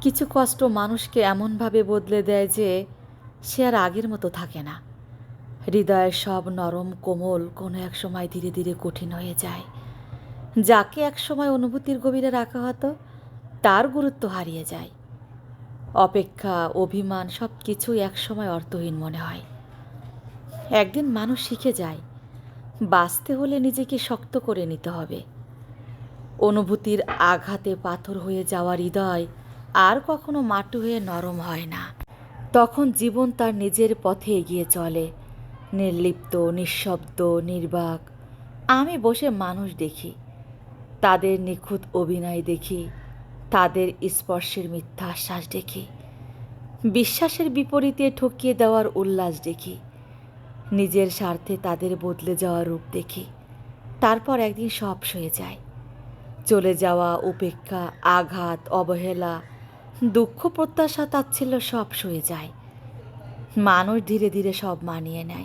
কিছু কষ্ট মানুষকে এমনভাবে বদলে দেয় যে সে আর আগের মতো থাকে না। হৃদয়ের সব নরম কোমল কোনো এক সময় ধীরে ধীরে কঠিন হয়ে যায়। যাকে একসময় অনুভূতির গভীরে রাখা হতো, তার গুরুত্ব হারিয়ে যায়। অপেক্ষা, অভিমান সব কিছুই একসময় অর্থহীন মনে হয়। একদিন মানুষ শিখে যায়, বাঁচতে হলে নিজেকে শক্ত করে নিতে হবে। অনুভূতির আঘাতে পাথর হয়ে যাওয়া হৃদয় আর কখনো মাটু হয়ে নরম হয় না। তখন জীবন তার নিজের পথে এগিয়ে চলে। নির্লিপ্ত, নিঃশব্দ, নির্বাক। আমি বসে মানুষ দেখি। তাদের নিখুঁত অভিনয় দেখি। তাদের স্পর্শের মিথ্যা আশ্বাস দেখি। বিশ্বাসের বিপরীতে ঠকিয়ে দেওয়ার উল্লাস দেখি। নিজের স্বার্থে তাদের বদলে যাওয়ার রূপ দেখি। তারপর একদিন সব সয়ে যায়। চলে যাওয়া, উপেক্ষা, আঘাত, অবহেলা দুঃখ, প্রত্যাশা তাচ্ছিল্য সব সয়ে যায়। মানুষ ধীরে ধীরে সব মানিয়ে নেয়।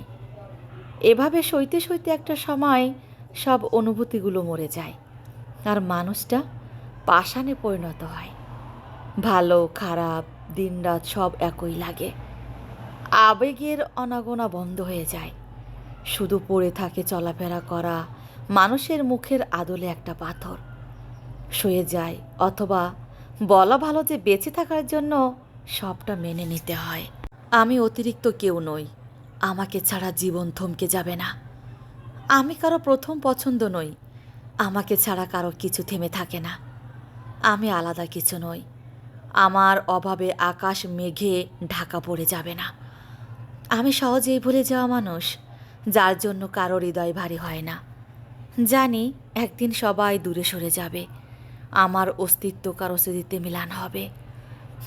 এভাবে সইতে সইতে একটা সময় সব অনুভূতিগুলো মরে যায়। আর মানুষটা পাষাণে পরিণত হয়। ভালো, খারাপ, দিনরাত সব একই লাগে। আবেগের অনাগোনা বন্ধ হয়ে যায়। শুধু পড়ে থাকে চলাফেরা করা মানুষের মুখের আদলে একটা পাথর। শুয়ে যায় অথবা বলা ভালো যে বেঁচে থাকার জন্য সবটা মেনে নিতে হয়। আমি অতিরিক্ত কেউ নই। আমাকে ছাড়া জীবন থমকে যাবে না। আমি কারও প্রথম পছন্দ নই। আমাকে ছাড়া কারও কিছু থেমে থাকে না। আমি আলাদা কিছু নই। আমার অভাবে আকাশ, মেঘে ঢাকা পড়ে যাবে না। আমি সহজেই ভুলে যাওয়া মানুষ, যার জন্য কারও হৃদয় ভারী হয় না। জানি একদিন সবাই দূরে সরে যাবে। আমার অস্তিত্ব কারও স্মৃতিতে মিলান হবে।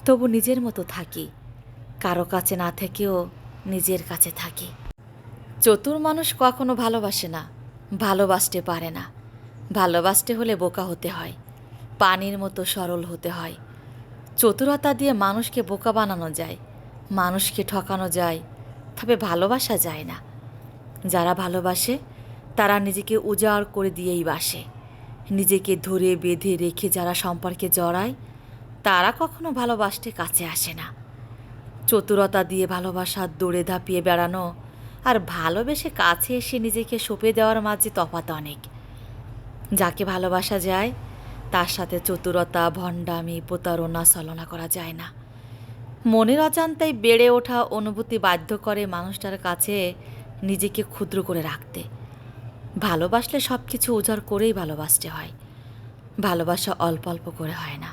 তবু নিজের মতো থাকি। কারও কাছে না থেকেও নিজের কাছে থাকি। চতুর মানুষ কখনো ভালোবাসে না, ভালোবাসতে পারে না। ভালোবাসতে হলে বোকা হতে হয়, পানির মতো সরল হতে হয়। চতুরতা দিয়ে মানুষকে বোকা বানানো যায়, মানুষকে ঠকানো যায়, তবে ভালোবাসা যায় না। যারা ভালোবাসে, তারা নিজেকে উজাড় করে দিয়েই বাসে। নিজেকে ধরে বেঁধে রেখে যারা সম্পর্কে জড়ায়, তারা কখনো ভালোবাসতে কাছে আসে না। চতুরতা দিয়ে ভালোবাসার দৌড়ে ধাপিয়ে বেড়ানো আর ভালোবেসে কাছে এসে নিজেকে সঁপে দেওয়ার মাঝে তফাৎ অনেক। যাকে ভালোবাসা যায়, তার সাথে চতুরতা, ভণ্ডামি, প্রতারণা ছলনা করা যায় না। মনের অজান্তাই বেড়ে ওঠা অনুভূতি বাধ্য করে মানুষটার কাছে নিজেকে ক্ষুদ্র করে রাখতে। ভালোবাসলে সব কিছু উজাড় করেই ভালোবাসতে হয়। ভালোবাসা অল্প অল্প করে হয় না।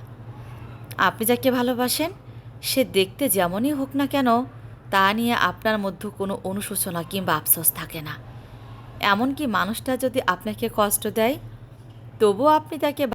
আপনি যাকে ভালোবাসেন, সে দেখতে যেমনই হোক না কেন, তা নিয়ে আপনার মধ্যে কোনো অনুশোচনা কিংবা আফসোস থাকে না। এমনকি মানুষটা যদি আপনাকে কষ্ট দেয়, তবুও আপনি তাকে